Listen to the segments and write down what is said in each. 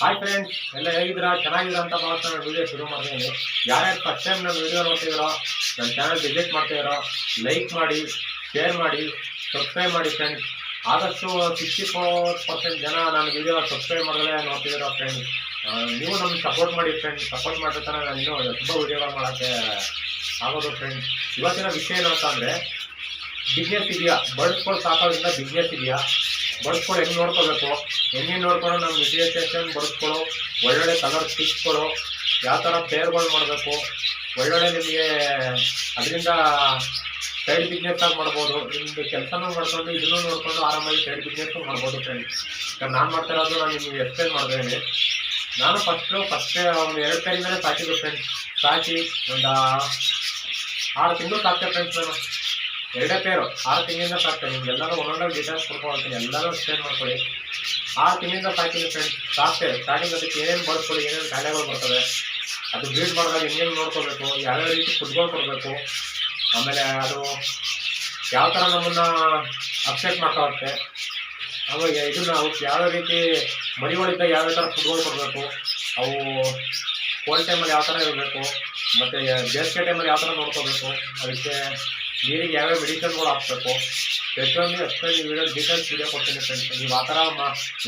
Hi friends ಎಲ್ಲ ಹೇಗಿದ್ದೀರಾ? ಚೆನ್ನಾಗಿದ್ದೀರಾ ಅಂತ ಭಾವಿಸ್ತಾ ನಾನು ವಿಡಿಯೋ ಶುರು ಮಾಡ್ತೀನಿ. ಯಾರ್ಯಾರು ಫಸ್ಟ್ ಟೈಮ್ ನನ್ನ ವಿಡಿಯೋ ನೋಡ್ತಿದ್ದೀರೋ, ನನ್ನ ಚಾನಲ್ ವಿಸಿಟ್ ಲೈಕ್ ಮಾಡಿ ಶೇರ್ ಮಾಡಿ ಸಬ್ಸ್ಕ್ರೈಬ್ ಮಾಡಿ ಫ್ರೆಂಡ್ಸ್ ಆದಷ್ಟು ಸಿಕ್ಸ್ಟಿ ಫೋರ್ ಪರ್ಸೆಂಟ್ ಜನ ನಾನು ವಿಡಿಯೋ ಸಬ್ಸ್ಕ್ರೈಬ್ ಮಾಡಲೇ ನೋಡ್ತಿದ್ದೀರೋ ಫ್ರೆಂಡ್ಸ್ ನೀವು ನಮ್ಗೆ ಸಪೋರ್ಟ್ ಮಾಡಿ ಫ್ರೆಂಡ್ಸ್ ಸಪೋರ್ಟ್ ಮಾಡಿರ್ತಾನೆ ನಾನು ಇನ್ನೂ ತುಂಬ ವಿಡಿಯೋಗಳು ಮಾಡೋಕ್ಕೆ ಆಗೋದು ಫ್ರೆಂಡ್ಸ್ ಇವತ್ತಿನ ವಿಷಯ ಏನು ಅಂತ ಅಂದರೆ ಬಿಸ್ನೆಸ್ ಇದೆಯಾ ಬಡ್ಸ್ಕೊಂಡು ಸಾಕೋದ್ರಿಂದ ಬಿಸ್ನೆಸ್ ಇದೆಯಾ? ಬಡ್ಸ್ಕೊಂಡು ಹೆಂಗೆ ನೋಡ್ಕೋಬೇಕು? ಹೆಂಗೆ ನೋಡ್ಕೊಂಡು ನಮ್ಮ ವಿಶೇಷನ್ ಬಡ್ಸ್ಕೊಳ್ಳೋ ಒಳ್ಳೊಳ್ಳೆ ಕಲರ್ ಸ್ಟಿಚ್ಗಳು ಯಾವ ಥರ ಪೇರ್ಗಳು ಮಾಡಬೇಕು? ಒಳ್ಳೊಳ್ಳೆ ನಿಮಗೆ ಅದರಿಂದ ಸೈಡ್ ಬಿಸ್ನೆಸ್ ಆಗಿ ಮಾಡ್ಬೋದು. ನಿಮ್ಮದು ಕೆಲಸನೂ ಮಾಡ್ಕೊಂಡು, ಇದನ್ನು ನೋಡ್ಕೊಂಡು ಆರಾಮಾಗಿ ಸೈಡ್ ಬಿಸ್ನೆಸ್ಸು ಮಾಡ್ಬೋದು ಫ್ರೆಂಡ್ಸ್ ನಾನು ಮಾಡ್ತಾ ಇರೋದು ನಾನು ನಿಮಗೆ ಎಕ್ಸ್ಪ್ಲೇನ್ ಮಾಡ್ತೀನಿ ನಾನು ಫಸ್ಟು ಫಸ್ಟೇ ಒಂದು ಎರಡು ಮೇಲೆ ಸಾಕಿದ್ದು ಫ್ರೆಂಡ್ಸ್ ಸಾಕಿ ಒಂದು ಆರು ತಿಂಗಳು ಸಾಕ್ತೆ ಫ್ರೆಂಡ್ಸ್ ನಾನು. ಎರಡೇ ಪೇರು ಆರು ತಿಂಗಳಿಂದ ಎಲ್ಲರೂ ನಿಮ್ಗೆಲ್ಲರೂ ಒಂದೊಂದಾಗಿ ಡೀಟೇಲ್ಸ್ ಕೊಡ್ಕೊಳ್ತೀನಿ ಎಲ್ಲರೂ ಸ್ಟೇನ್ ಮಾಡ್ಕೊಳ್ಳಿ ಆರು ತಿಂಗಳಿಂದ ಸಾಕಿದ್ದೀನಿ ಫ್ರೆಂಡ್ಸ್ ಸಾಕ್ತೇವೆ. ಸ್ಟಾರ್ಟಿಂಗ್ ಅದಕ್ಕೆ ಏನೇನು ಬಳಸ್ಕೊಳ್ಳಿ ಏನೇನು ಕಾಯಿಲೆಗಳು ಬರ್ತವೆ. ಅದು ಬ್ರೀಡ್ ಮಾಡಿದಾಗ ಹೆಂಗೇನು ನೋಡ್ಕೋಬೇಕು, ಯಾವ್ಯಾವ ರೀತಿ ಫುಡ್ಗಳು ಕೊಡಬೇಕು. ಆಮೇಲೆ ಅದು ಯಾವ ಥರ ನಮ್ಮನ್ನು ಅಪ್ಸೆಟ್ ಮಾಡ್ತಾ ಆಮೇಲೆ ಇದನ್ನ ಅವಕ್ಕೆ ಯಾವ ರೀತಿ ಮರಿಗಳಿದ್ದಾಗ ಯಾವ ಥರ ಫುಡ್ಗಳು ಕೊಡಬೇಕು. ಅವು ಕೋಲ್ಡ್ ಟೈಮಲ್ಲಿ ಯಾವ ಥರ ಇರಬೇಕು. ಮತ್ತು ಬೇಸಿಗೆ ಟೈಮಲ್ಲಿ ಯಾವ ಥರ ನೋಡ್ಕೋಬೇಕು. ಅದಕ್ಕೆ ನೀರಿಗೆ ಯಾವ್ಯಾವ ಮೆಡಿಸನ್ಗಳು ಹಾಕ್ಬೇಕು? ಪ್ರತಿಯೊಂದು ನೀವು ವಿಡಿಯೋ ಡೀಟೇಲ್ಸ್ ವಿಡಿಯೋ ಕೊಡ್ತೀನಿ ಫ್ರೆಂಡ್ಸ್ ನೀವು ಆ ಥರ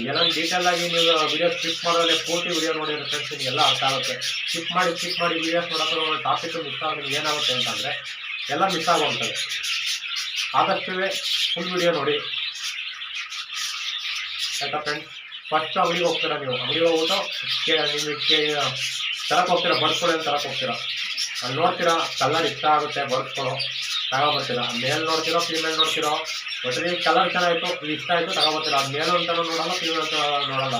ಇದೆಲ್ಲ ಡೀಟೇಲ್ ಆಗಿ ನೀವು ವಿಡಿಯೋ ಸ್ಕಿಪ್ ಮಾಡೋದೇ ಪೂರ್ತಿ ವಿಡಿಯೋ ನೋಡಿದ್ರೆ ಫ್ರೆಂಡ್ಸ್ ನಿಮಗೆಲ್ಲ ಅರ್ಥ ಆಗುತ್ತೆ. ಸ್ಕಿಪ್ ಮಾಡಿ ಸ್ಕಿಪ್ ಮಾಡಿ ವೀಡಿಯೋಸ್ ನೋಡೋಕೆ ಒಂದು ಟಾಪಿಕ್ ಮಿಸ್ ಆಗೋದು ಏನಾಗುತ್ತೆ ಅಂತಂದರೆ ಎಲ್ಲ ಮಿಸ್ ಆಗುವಂಥದ್ದು. ಆದಷ್ಟು ಫುಲ್ ವಿಡಿಯೋ ನೋಡಿ. ಆಯಿತಾ ಫ್ರೆಂಡ್ಸ್ ಫಸ್ಟ್ ಅಂಗಡಿಗೆ ಹೋಗ್ತೀರಾ ನೀವು? ಅಂಗಡಿಗೆ ಹೋಗ್ಬಿಟ್ಟು ನಿಮಗೆ ತರಕ್ಕೆ ಹೋಗ್ತೀರಾ? ಬಡ್ಸ್ಕೊಳ್ಳಿ ಅಂತ ತರಕ್ಕೆ ಹೋಗ್ತೀರಾ? ಅಲ್ಲಿ ನೋಡ್ತೀರಾ? ಕಲರ್ ಇಷ್ಟ ಆಗುತ್ತೆ ಬಡ್ಸ್ಕೊಳ್ಳೋ ತಗೊಬರ್ತೀರಾ ಮೇಲ್ ನೋಡ್ತಿರೋ ಫೀಮೇಲ್ ನೋಡ್ತಿರೋ? ಒಟ್ಟಲ್ಲಿ ಕಲರ್ ಚೆನ್ನಾಗಿತ್ತು ಇಷ್ಟ ಆಯಿತು ತಗೊಬರ್ತೀರಾ ಅದು ಮೇಲು ಅಂತ ನೋಡಲ್ಲ ಫೀಮೇಲ್ ಅಂತ ನೋಡಲ್ಲ.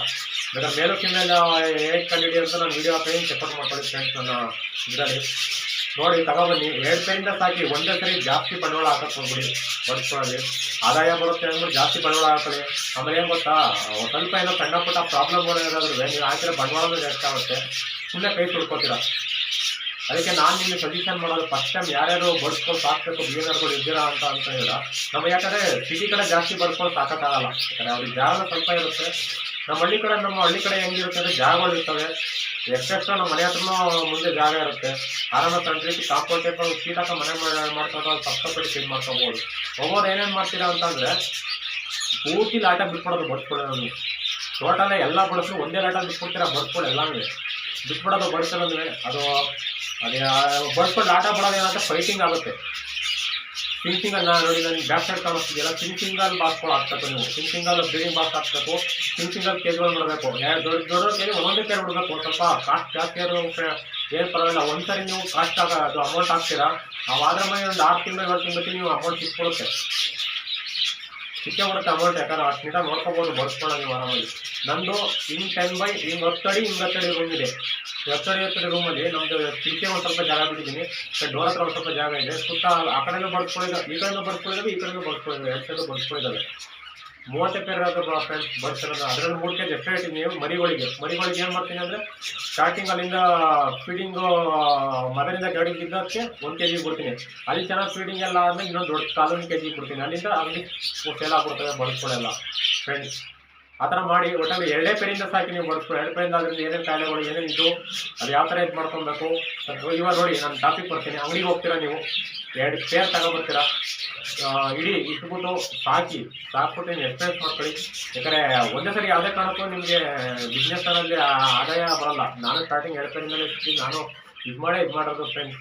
ಬೇಕಾದ್ರೆ ಮೇಲು ಫೀಮೇಲ್ ಹೇಗೆ ಕಂಡಿಡಿ ಅಂತ ನಾನು ವೀಡಿಯೋ ಹಾಕಿ ಚೆಕ್ಔಟ್ ಮಾಡ್ಕೊಳ್ಳಿ ಫ್ರೆಂಡ್ಸ್ ನನ್ನ ಇದರಲ್ಲಿ. ನೋಡಿ ತಗೊಬನ್ನಿ ಎರಡು ಕೈಯಿಂದ ಸಾಕಿ, ಒಂದೇ ಸರಿ ಜಾಸ್ತಿ ಬಂಡವಾಳ ಹಾಕಕ್ಕೆ ಹೋಗ್ಬಿಡಿ. ಬಡ್ಸ್ಕೊಳ್ಳಿ. ಆದಾಯ ಬರುತ್ತೆ ಅಂದ್ರೆ ಜಾಸ್ತಿ ಬಂಡವಾಳ ಹಾಕೊಳ್ಳಿ ಆಮೇಲೆ ಏನು ಗೊತ್ತಾ? ಸ್ವಲ್ಪ ಏನೋ ಸಣ್ಣ ಪುಟ್ಟ ಪ್ರಾಬ್ಲಮ್ಗಳು ಏನಾದರೂ ನೀವು ಹಾಕಿದ್ರೆ ಬಂಡವಾಳನೂ ಜಾಸ್ತಿ ಆಗುತ್ತೆ. ಸುಮ್ಮನೆ ಕೈ ತುಳ್ಕೊತೀರಾ? ಅದಕ್ಕೆ ನಾನು ನಿಮಗೆ ಸಜೆಷನ್ ಮಾಡೋದು ಫಸ್ಟ್ ಟೈಮ್ ಯಾರ್ಯಾರು ಬಡ್ಸ್ಕೊಂಡು ಸಾಕ್ಬೇಕು ಬಿಗಿನರ್ಗಳು ಇದ್ದೀರಾ ಅಂತ ಅಂತ ಹೇಳಿದ ನಮಗೆ ಯಾಕಂದರೆ ಸಿಟಿ ಕಡೆ ಜಾಸ್ತಿ ಬಡ್ಸ್ಕೊಂಡು ಸಾಕೋಕ್ಕಾಗಲ್ಲ. ಯಾಕಂದರೆ ಅವ್ರಿಗೆ ಜಾಗ ಸ್ವಲ್ಪ ಇರುತ್ತೆ. ನಮ್ಮ ಹಳ್ಳಿ ಕಡೆ, ನಮ್ಮ ಹಳ್ಳಿ ಕಡೆ ಹೆಂಗಿರುತ್ತೆ ಅಂದರೆ ಜಾಗಗಳು ಇರ್ತವೆ. ಎಷ್ಟೆಷ್ಟೋ ನಮ್ಮ ಮನೆ ಹತ್ರನೂ ಮುಂದೆ ಜಾಗ ಇರುತ್ತೆ. ಆರಾಮ ಸಣ್ಣ ರೀತಿ ಕಾಂಪೌಂಡ್ ಮನೆ ಮಾಡ್ಕೊಂಡು ಕಷ್ಟಪಟ್ಟು ಫೀಲ್ ಮಾಡ್ಕೋಬೋದು. ಒಬ್ಬರು ಏನೇನು ಮಾಡ್ತೀರಾ ಅಂತಂದರೆ ಪೂರ್ತಿ ಲಾಟ ಬಿಟ್ಬಿಡೋದು ಬಡ್ಸ್ಕೊಳ್ಳೋದು ನಮಗೆ ಟೋಟಲ್ ಎಲ್ಲ ಬಡಿಸ್ರು ಒಂದೇ ಲಾಟ ಬಿಟ್ಬಿಡ್ತೀರಾ ಬಡ್ಸ್ಕೊಳ್ಳಿ ಎಲ್ಲಾನು ಬಿಟ್ಬಿಡೋದು ಬಡಿಸೋದಂದ್ರೆ ಅದು ಅದೇ ಬಡ್ಸ್ಕೊಂಡು ಆಟ ಬಿಡೋದು ಏನಂತ ಫೈಟಿಂಗ್ ಆಗುತ್ತೆ ಸಿಂಕಿಂಗಲ್ಲಿ ನಾನು ನೋಡಿ ನನಗೆ ಬ್ಯಾಕ್ ಸೈಡ್ ಕಾಣಿಸ್ತಿದೆಯಲ್ಲ ಸಿಂಕಿಂಗಲ್ಲಿ ಬಾಕ್ಸ್ಗಳು ಹಾಕ್ಬೇಕು ನೀವು. ಸಿಂಕಿಂಗಲ್ಲಿ ಬೇರೆ ಬಾಕ್ಸ್ ಹಾಕ್ಬೇಕು ಸಿಂಕಿಂಗಲ್ಲಿ ಕೇಜ್ಗಳು ಮಾಡಬೇಕು. ದೊಡ್ಡ ದೊಡ್ಡ ಕೇಳಿ ಒಂದೊಂದೇ ಕೇರ್ ಬಿಡಬೇಕು. ಸ್ವಲ್ಪ ಕಾಸ್ಟ್ ಜಾಸ್ತಿ ಏನು ಪರವಾಗಿಲ್ಲ, ಒಂದ್ಸರಿ ನೀವು ಕಾಸ್ಟ್ ಆಗ ಅದು ಅಮೌಂಟ್ ಹಾಕ್ತೀರಾ? ಅವಾದ್ರ ಮೇಲೆ ಒಂದು ಆರು ತಿಂಗಳು, ಏಳು ತಿಂಗಳಿಗೆ ನೀವು ಅಮೌಂಟ್ ಸಿಕ್ಕೊಡುತ್ತೆ ಸಿಕ್ಕೇ ಬರುತ್ತೆ ಅಮೌಂಟ್ ಯಾಕಂದ್ರೆ ಅಷ್ಟು ನೀಟಾಗಿ ನೋಡ್ಕೋಬೋದು ಬರ್ಸ್ಕೊಳ್ಳೋ ನೀವು ಆರಾಮಾಗಿ. ನಂದು ಹಿಂಗೆ ಟೆನ್ ಬೈ ಹಿಂಗೆ ಹತ್ತಡಿ ಹಿಂಗೆ ಹತ್ತಡಿ ಇದೆ ಎತ್ತರ ರೂಮಲ್ಲಿ ನಮ್ದು ಕಿಟಕಿ ಒಂದು ಸ್ವಲ್ಪ ಜಾಗ ಬಿಟ್ಟಿದ್ದೀನಿ. ಡೋರ್ ಹತ್ರ ಒಂದು ಸ್ವಲ್ಪ ಜಾಗ ಇದೆ. ಸುತ್ತ ಆ ಕಡೆನೂ ಬರ್ಸ್ಕೊಂಡಿದ್ದಾವೆ ಈ ಕಡೆನೂ ಬರ್ಸ್ಕೊಂಡಿದ್ದಾವೆ ಈ ಕಡೆನೂ ಬರ್ಸ್ಕೊಂಡಿದ್ದಾವೆ ಎರಡು ಸೈಡು ಬರ್ಸ್ಕೊಂಡಿದ್ದಾವೆ ಮೂವತ್ತು ಫ್ರೆಂಡ್ಸ್ ಬರ್ಸಿರೋದು ಅದರಲ್ಲಿ ಮೂರು ಕೆ ಜಿ ಎಷ್ಟೇ ನೀವು, ಮರಿಗಳಿಗೆ. ಮರಿಗಳಿಗೆ ಏನು ಮಾಡ್ತೀನಿ ಅಂದರೆ ಸ್ಟಾರ್ಟಿಂಗ್ ಅಲ್ಲಿಂದ ಫೀಡಿಂಗು ಮರದಿಂದ ಗಡಿಗೆ ಇದ್ದಕ್ಕೆ ಒಂದು ಕೆ ಕೊಡ್ತೀನಿ. ಅಲ್ಲಿ ಚೆನ್ನಾಗಿ ಫೀಡಿಂಗ್ ಎಲ್ಲ ಆದ್ಮೇಲೆ ಇನ್ನೊಂದು ದೊಡ್ಡ ಕಾಲೊಂದು ಕೆ ಜಿ ಬಿಡ್ತೀನಿ ಅಲ್ಲಿಂದ ಅಲ್ಲಿ ಸೇಲ್ ಆಗ್ಬಿಡ್ತವೆ ಬಳಸ್ಕೊಳ್ಳೆಲ್ಲ ಫ್ರೆಂಡ್ಸ್ ಆ ಥರ ಮಾಡಿ ಒಟ್ಟಲ್ಲಿ ಎರಡೇ ಪೇರಿಂದ ಸಾಕಿ ನೀವು ಬಳಸ್ಕೊಳ್ಳಿ ಎರಡು ಪೇರಿಂದ ಅದರಿಂದ ಏನೇನು ಕಾಯಿಲೆಗಳು, ಏನೇನು ಇದ್ದು ಅದು ಯಾವ ಥರ ಇದು ಮಾಡ್ಕೊಬೇಕು? ಇವಾಗ ನೋಡಿ, ನಾನು ಟಾಪಿಕ್ ಬರ್ತೀನಿ ಅಂಗಡಿಗೆ ಹೋಗ್ತೀರಾ ನೀವು? ಎರಡು ಪೇರ್ ತಗೊಬರ್ತೀರಾ? ಇಡೀ ಇಟ್ಬಿಟ್ಟು ಸಾಕಿ, ಸಾಕ್ಬಿಟ್ಟು ನೀವು ಎಕ್ಸ್ಪೆನ್ಸ್ ಮಾಡ್ಕೊಳ್ಳಿ. ಯಾಕಂದರೆ ಒಂದೇ ಸರಿ ಯಾವುದೇ ಕಾರಣಕ್ಕೂ ನಿಮಗೆ ಬಿಸ್ನೆಸ್ ಅಲ್ಲಿ ಆದಾಯ ಬರಲ್ಲ. ನಾನು ಸ್ಟಾರ್ಟಿಂಗ್ ಎರಡು ಪೇರಿಂದಲೇ ನಾನು ಇದು ಮಾಡೇ ಇದು ಮಾಡೋದು ಫ್ರೆಂಡ್ಸ್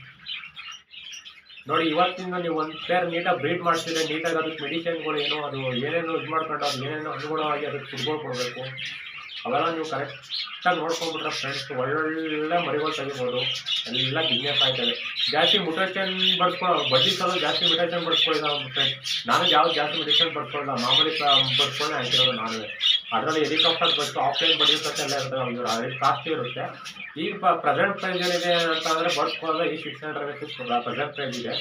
ನೋಡಿ ಇವತ್ತಿಂದ ನೀವು ಒಂದು ಪೇರ್ ನೀಟಾಗಿ ಬ್ರೀಡ್ ಮಾಡ್ತಿದ್ರೆ ನೀಟಾಗಿ ಅದಕ್ಕೆ ಮೆಡಿಸಿನ್ಗಳು ಏನು ಅದು ಏನೇನು ಇದು ಮಾಡ್ಕೊಂಡು ಅದು ಏನೇನು ಅನುಗುಣವಾಗಿ ಅದಕ್ಕೆ ಫುಡ್ಗಳು ಕೊಡಬೇಕು. ಅವೆಲ್ಲ ನೀವು ಕರೆಕ್ಟಾಗಿ ನೋಡ್ಕೊಂಡ್ಬಿಟ್ರೆ ಫ್ರೆಂಡ್ಸ್ ಒಳ್ಳೊಳ್ಳೆ ಮರಿಗಳು ತೆಗಿಬೋದು. ಎಲ್ಲ ಬಿಸ್ನೆಸ್ ಆಯ್ತದೆ ಜಾಸ್ತಿ ಮುಟೇಷನ್ ಬಡ್ಸ್ಕೊಳ್ಳೋ ಬಡ್ಡಿ ಸಲ ಜಾಸ್ತಿ ಮುಟೇಷನ್ ಬಡ್ಸ್ಕೊಳ್ಳಿಲ್ಲ ಫ್ರೆಂಡ್ಸ್ ನಾನು ಯಾವ್ದು ಜಾಸ್ತಿ ಮೆಡಿಸನ್ ಬಡ್ಸ್ಕೊಳ್ಳಲ್ಲ ಮಾಮೂಲಿ ಬಡ್ಸ್ಕೊಂಡೆ ಹಾಕಿರೋದು ನಾನು ಅದರಲ್ಲಿ ಹೆಲಿಕಾಪ್ಟರ್ ಬಸ್ಸು ಆಫ್ಲೈನ್ ಬಡ್ಡಿ ಎಲ್ಲ ಇರ್ತದೆ ಕಾಸ್ಟ್ಲಿ ಇರುತ್ತೆ. ಈಗ ಪ್ರೆಸೆಂಟ್ ಪ್ರೈಸ್ ಏನಿದೆ ಅಂತ ಅಂದರೆ ಬಡ್ಸ್ಕೊಳ್ಳೋದು ಈ ಸಿಕ್ಸ್ ಹಂಡ್ರೆಡ್ ಪ್ರೆಸೆಂಟ್ ಪ್ರೈಸ್ ಇದೆ.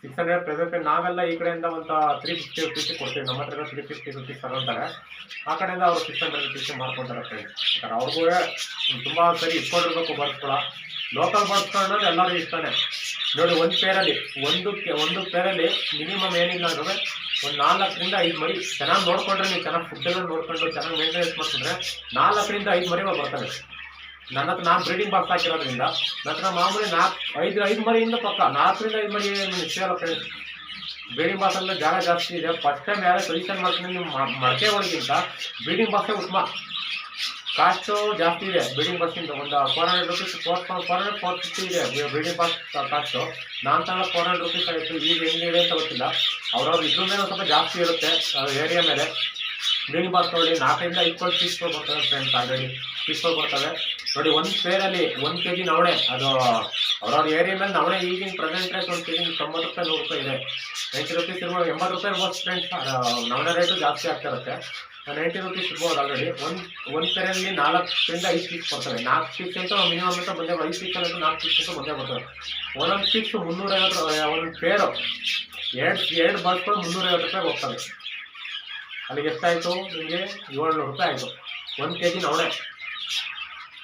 ಸಿಕ್ಸ್ ಹಂಡ್ರೆಡ್ ಪ್ರೆಸೆಂಟ್ ನಾವೆಲ್ಲ ಈ ಕಡೆಯಿಂದ ಒಂದು ತ್ರೀ ಫಿಫ್ಟಿ ರುಪೀಸ್ ಕೊಡ್ತೀವಿ. ನಮ್ಮ ಹತ್ರ ತ್ರೀ ಫಿಫ್ಟಿ ರುಪೀಸ್ ತಗೊಳ್ತಾರೆ ಆ ಕಡೆಯಿಂದ ಅವರು ಸಿಕ್ಸ್ ಹಂಡ್ರೆಡ್ ರುಪೀಸ್ ಮಾಡ್ಕೊತಾರೆ ಫ್ರೆಂಡ್ಸ್ ಯಾಕಂದ್ರೆ ಅವ್ರಿಗೂ ತುಂಬ ಸರಿ ಇಟ್ಕೊಂಡಿರ್ಬೇಕು ಬರ್ಸ್ಕೊಳ ಲೋಕಲ್ ಬಸ್ ಅನ್ನೋದು ಎಲ್ಲರೂ ಇಷ್ಟನೇ. ನೋಡಿ, ಒಂದು ಪೇರಲ್ಲಿ ಒಂದು ಒಂದು ಪೇರಲ್ಲಿ ಮಿನಿಮಮ್ ಏನಿಲ್ಲ ಅಂದ್ರೆ ಒಂದು ನಾಲ್ಕರಿಂದ ಐದು ಮರಿ ಚೆನ್ನಾಗಿ ನೋಡ್ಕೊಂಡ್ರೆ ನೀವು ಚೆನ್ನಾಗಿ ಫುಡ್ ಎಲ್ಲ ನೋಡ್ಕೊಂಡು ಚೆನ್ನಾಗಿ ಮೇಂಟೆನೆನ್ಸ್ ಮಾಡ್ಕೊಂಡ್ರೆ ನಾಲ್ಕರಿಂದ ಐದು ಮರಿ ಬರ್ತವೆ. ನನ್ನ ಹತ್ರ ನಾನು ಬ್ರೀಡಿಂಗ್ ಬಾಕ್ಸ್ ಹಾಕಿರೋದ್ರಿಂದ, ನನ್ನ ಹತ್ರ ಮಾಮೂಲಿ ನಾಲ್ಕು ಐದು ಐದು ಮರಿಯಿಂದ ಪಕ್ಕ, ನಾಲ್ಕರಿಂದ ಐದು ಮರಿ ನಿಶ್ಚಯ ಫ್ರೆಂಡ್ಸ್ ಬ್ರೀಡಿಂಗ್ ಬಾಕ್ಸ್ ಅಂದ್ರೆ ಜಾಗ ಜಾಸ್ತಿ ಇದೆ. ಫಸ್ಟ್ ಟೈಮ್ ಯಾರು ಸೊಲ್ಯೂಷನ್ ಮಾಡ್ತೀನಿ ನೀವು ಮಡಕೆ ಒಳಗಿಂತ ಬ್ರೀಡಿಂಗ್ ಬಾಕ್ಸೇ ಉತ್ತಮ. ಕಾಸ್ಟು ಜಾಸ್ತಿ ಇದೆ ಬ್ರೀಡಿಂಗ್ ಬಾಕ್ಸಿಂದ ಒಂದು four hundred rupees four four hundred four fifty ಇದೆ ಬ್ರೀಡಿಂಗ್ ಬಾಕ್ಸ್ ಕಾಸ್ಟು. ನಾನು ತಗೊಳ್ಳೋ ಫೋರ್ ಹಂಡ್ರೆಡ್ ರುಪೀಸ್ ಆಯಿತು ಈಗ ಹೆಂಗಿದೆ ಅಂತ ಗೊತ್ತಿಲ್ಲ. ಅವ್ರವ್ರ ಇದ್ರ ಮೇಲೆ ಸ್ವಲ್ಪ ಜಾಸ್ತಿ ಇರುತ್ತೆ ಏರಿಯಾ ಮೇಲೆ. ಬ್ರೀಡಿಂಗ್ ಬಾಕ್ಸ್ ನೋಡಿ ನಾಲ್ಕರಿಂದ ಇಪ್ಪತ್ತು ಪೀಸ್ಗಳು ಬರ್ತವೆ ಫ್ರೆಂಡ್ಸ್ ಆಲ್ರೆಡಿ. ಪೀಸ್ಗಳು ಬರ್ತವೆ. ನೋಡಿ, ಒಂದು ಪೇರಲ್ಲಿ ಒಂದು ಕೆ ಕೆಜಿ ನವಣೆ, ಅದು ಅವ್ರವ್ರ ಏರಿಯಾ ಮೇಲೆ ನವಣೆ ಈಗಿನ ಪ್ರೆಸೆಂಟ್ ರೇಟ್ ಒಂದು ಕೆ ಜಿ ತೊಂಬತ್ತು ರೂಪಾಯಿ, ನೂರು ರೂಪಾಯಿ ಇದೆ. ನೈಂಟಿ ರುಪೀಸ್ ಇರ್ಬೋದು, ಎಂಬತ್ತು ರೂಪಾಯಿ ಇರ್ಬೋದು ಫ್ರೆಂಡ್ಸ್ ನವಣೆ ರೇಟು ಜಾಸ್ತಿ ಆಗ್ತಾ ಇರುತ್ತೆ ನೈಂಟಿ ರುಪೀಸ್ ಇರ್ಬೋದು ಆಲ್ರೆಡಿ ಒಂದು ಒಂದು ಪೇರಲ್ಲಿ ನಾಲ್ಕರಿಂದ ಐದು ಪೀಸ್ ಬರ್ತವೆ ನಾಲ್ಕು ಪೀಸ್ ಅಂತ ಮಿನಿಮಮ್ ಅಂತ ಬಂದೇ ಐದು ಪೀಸ್ ಅಲ್ಲಿ ನಾಲ್ಕು ಪೀಸ್ ಅಂತ ಬಂದೇ ಬರ್ತವೆ ಒಂದೊಂದು ಪೀಸ್ ಮುನ್ನೂರೈವತ್ತು ಒಂದೊಂದು ಪೇರು ಎರಡು ಎರಡು ಬಸ್ಗಳು ಮುನ್ನೂರೈವತ್ತು ರೂಪಾಯಿ ಹೋಗ್ತವೆ. ಅಲ್ಲಿಗೆ ಎಷ್ಟಾಯಿತು? ನಿಮಗೆ ಏಳ್ನೂರು ರೂಪಾಯಿ ಆಯಿತು. ಒಂದು ಕೆ ಜಿ ನವಣೆ.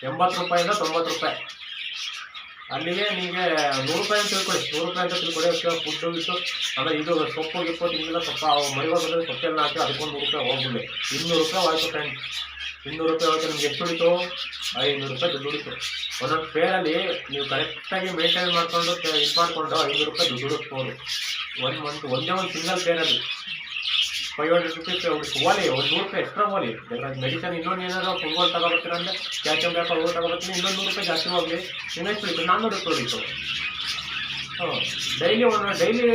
ಎಂಬತ್ತು ರೂಪಾಯಿಂದ ತೊಂಬತ್ತು ರೂಪಾಯಿ. ಅಲ್ಲಿಗೆ ನಿಮಗೆ ನೂರು ರೂಪಾಯಿ ಅಂತ ತಿಳ್ಕೊಳ್ಳಿ. ನೂರು ರೂಪಾಯಿ ಅಂತ ತಿಳ್ಕೊಳ್ಳಿ. ಫುಡ್ಡು ಇಟ್ಟು ಅಂದರೆ ಇದು ಸೊಪ್ಪು, ಗಿಪ್ಪು ತಿಂದಿಲ್ಲ. ಸ್ವಲ್ಪ ಮರಿವಾಗ ಬಂದರೆ ಸೊಪ್ಪೆಲ್ಲ ಹಾಕಿ ಅದಕ್ಕೊಂದು ನೂರು ರೂಪಾಯಿ ಹೋಗ್ಬಿಡಿ ಇನ್ನೂರು ರೂಪಾಯಿ ಆಯಿತು ಫ್ರೆಂಡ್ ಇನ್ನೂರು ರೂಪಾಯಿ ಹೋಯ್ತು. ನಿಮ್ಗೆ ಎಷ್ಟು ಉಳಿತು? ಐನೂರು ರೂಪಾಯಿ ದುಡ್ಡು ಉಳಿತು. ಒಂದೊಂದು ಫೇರಲ್ಲಿ ನೀವು ಕರೆಕ್ಟಾಗಿ ಮೇಂಟೈನ್ ಮಾಡಿಕೊಂಡು ಇದು ಮಾಡಿಕೊಂಡು ಐನೂರು ರೂಪಾಯಿ ದುಡ್ಡು ಉಳಿಸ್ಬೋದು. ಒಂದು ಮಂತ್ ಒಂದೇ ಒಂದು ಸಿಂಗಲ್ ಫೇರಲ್ಲಿ ಫೈವ್ ಹಂಡ್ರೆಡ್ ರುಪೀಸ್ ಓಲಿ ಒಂದು ನೂರು ರೂಪಾಯಿ ಎಕ್ಸ್ಟ್ರಾ ಓಲಿ ಮೆಡಿಸನ್ ಇನ್ನೊಂದು ಏನಾದ್ರು ಫುಟ್ಬಾಲ್ ತಗೋಬರ್ತೀರ ಅಂದರೆ ಕ್ಯಾಲ್ಸಿಯಂ ಬೇಕು ಅವು ತಗೋಬರ್ತೀನಿ ಇನ್ನೊಂದು ನೂರು ರೂಪಾಯಿ ಜಾಸ್ತಿ ಹೋಗಲಿ ಇನ್ನೆಷ್ಟು ಉಳಿತು ನಾನ್ನೂರು ರೂಪಾಯಿ ಉಳಿತು ಹ್ಞೂ ಡೈಲಿ ಒಂದು ಡೈಲಿ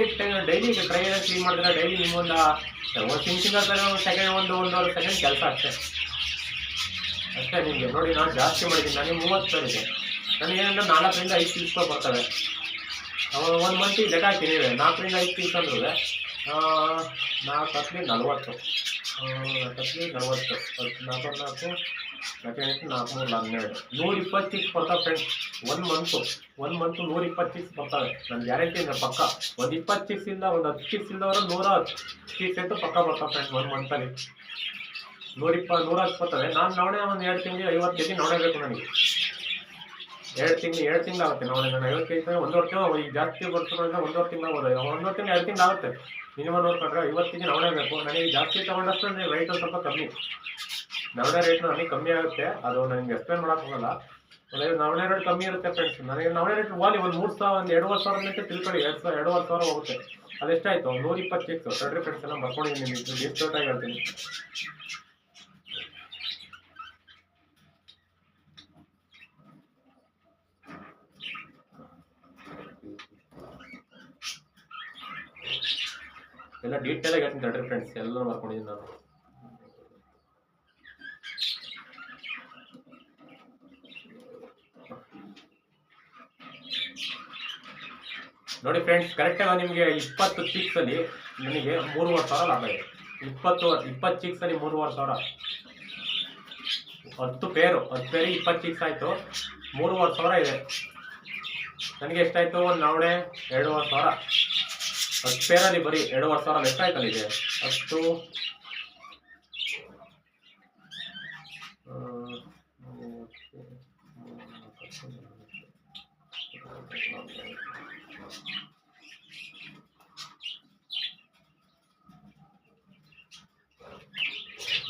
ಡೈಲಿ ಟ್ರೈನ ಕ್ಲೀನ್ ಮಾಡಿದ್ರೆ ಡೈಲಿ ನಿಮ್ಮೊಂದು ಒಂದು ಒಂದು ಸೆಕೆಂಡ್ ಒಂದು ಒಂದೂವರೆ ಸೆಕೆಂಡ್ ಕೆಲಸ ಅಷ್ಟೇ ಅಷ್ಟೇ ನಿಮಗೆ ನೋಡಿ ನಾನು ಜಾಸ್ತಿ ಮಾಡಿದ್ದೀನಿ ನನಗೆ ಮೂವತ್ತು ಸಾವಿರ ಇದೆ ನನಗೆ ಏನಂದ್ರೆ ನಾಲ್ಕರಿಂದ ಐದು ಪೀಸ್ಗಳು ಬರ್ತವೆ ಒಂದು ಮಂತಿಗೆ ಲೆಕ್ಕ ಹಾಕ್ತೀನಿ ನಾಲ್ಕರಿಂದ ಐದು ಅಂದ್ರೂ ನಾಲ್ಕು ಹತ್ತಲಿ ನಲ್ವತ್ತು. ನಾಲ್ಕು ಹತ್ತಲಿ ನಲ್ವತ್ತು. ನಾಲ್ಕು ನಾಲ್ಕು ನಾಲ್ಕು ನಾಲ್ಕುನೂರ ಹನ್ನೆರಡು. ನೂರ ಇಪ್ಪತ್ತಿಗೆ ಬರ್ತಾವೆ ಫ್ರೆಂಡ್ಸ್ ಒಂದು ಮಂತು ಒಂದು ಮಂತು ನೂರ ಇಪ್ಪತ್ತಿಗೆ ಬರ್ತಾವೆ ನನ್ನ ಗ್ಯಾರಂಟಿ ಇದೆ, ಪಕ್ಕ. ಒಂದು ಇಪ್ಪತ್ತು ಇಲ್ಲ ಒಂದು ಹತ್ತು ಪೀಸ್ ಅವರು ನೂರ ಹತ್ತು ಪೀಸ್ ಅಂತೂ ಪಕ್ಕ ಬರ್ತಾವೆ ಫ್ರೆಂಡ್ಸ್ ಒಂದು ಮಂತಲ್ಲಿ ನೂರಿಪ್ಪ ನೂರ ಹತ್ತು ಬರ್ತವೆ ನಾನು ನೋಡೇ ಒಂದು ಎರಡು ತಿಂಗಳಿಗೆ ಐವತ್ತು ಕೆ ಜಿ ನೋಡಬೇಕು ಬೇಕು ನನಗೆ. ಎರಡು ತಿಂಗಳು ಎರಡು ತಿಂಗಳು ಆಗುತ್ತೆ. ನಾವು ನಾನು ಐವತ್ತು ಕೆ ಜಿ ತಿಂಗಳು ಈಗ ಜಾಸ್ತಿ ಬರ್ತದೆ ಒಂದೂವರೆ ತಿಂಗಳು ಆಗ್ಬೋದು ಒಂದೂವರೆ ತಿಂಗಳು, ಎರಡು ತಿಂಗಳು ಆಗುತ್ತೆ. ಮಿನಿಮಮ್ ನೋಡ್ಕೊಂಡ್ರೆ ಐವತ್ತು ಕೆ ಜಿ ನವಣೆ ಬೇಕು. ನನಗೆ ಜಾಸ್ತಿ ತೊಗೊಂಡಷ್ಟು ನನಗೆ ರೈಟ್ ಸ್ವಲ್ಪ ಕಮ್ಮಿ. ನವಣೆ ರೇಟ್ ನನಗೆ ಕಮ್ಮಿ ಆಗುತ್ತೆ. ಅದು ನನಗೆ ಎಕ್ಸ್ಪ್ಲೇನ್ ಮಾಡೋಕ್ಕಾಗಲ್ಲ ನವಣೆ ರೇಟ್ ಕಮ್ಮಿ ಇರುತ್ತೆ ಫ್ರೆಂಡ್ಸ್ ನನಗೆ ನವಣೆ ರೇಟ್ ವಾಲಿ ಒಂದು ಮೂರು ಸಾವಿರ, ಒಂದು ಎರಡುವರೆ ಸಾವಿರ ಅಂತ ತಿಳ್ಕೊಳ್ಳಿ. ಎರಡು ಸಾವಿರ ಎರಡುವರೆ ಸಾವಿರ ಹೋಗುತ್ತೆ. ಅದೆಷ್ಟಾಯ್ತು? ನೂರ ಇಪ್ಪತ್ತು ಇತ್ತು ತಡ್ರಿ ಫ್ರೆಂಡ್ಸ್ ಎಲ್ಲ ಬರ್ಕೊಂಡಿದ್ದೀನಿ ನಿಮಗೆ ಡಿಸ್ಕೌಂಟಾಗಿ ಹೇಳ್ತೀನಿ. ಎಲ್ಲ ಡೀಟೇಲ್ ಆಗಿ ಹೇಳ್ತೀನಿ ತಡ್ರಿ ಫ್ರೆಂಡ್ಸ್ ಎಲ್ಲ ಮಾಡ್ಕೊಂಡಿದ್ದೀನಿ ನಾನು. ನೋಡಿ ಫ್ರೆಂಡ್ಸ್ ಕರೆಕ್ಟಾಗಿ ನಿಮಗೆ ಇಪ್ಪತ್ತು ಚಿಕ್ಸ್ ಅಲ್ಲಿ ನಿಮಗೆ ಮೂರುವರೆ ಸಾವಿರ ಲಾಭ ಇದೆ. ಇಪ್ಪತ್ತು ಇಪ್ಪತ್ತು ಚಿಕ್ಸ್ ಅಲ್ಲಿ ಮೂರುವರೆ ಸಾವಿರ. ಹತ್ತು ಪೇರು ಹತ್ತು ಪೇರಿ ಇಪ್ಪತ್ತು ಚಿಕ್ಸ್ ಆಯಿತು. ಮೂರುವರೆ ಸಾವಿರ ಇದೆ. ನನಗೆ ಎಷ್ಟಾಯಿತು? ಒಂದು ನಾವಣೆ ಎರಡೂವರೆ ಸಾವಿರ. ಹತ್ತು ಪೇರಲ್ಲಿ ಬರೀ ಎರಡೂವರೆ ಸಾವಿರ ಲೆಕ್ಕ ಆಯ್ತಲ್ಲಿದೆ. ಹತ್ತು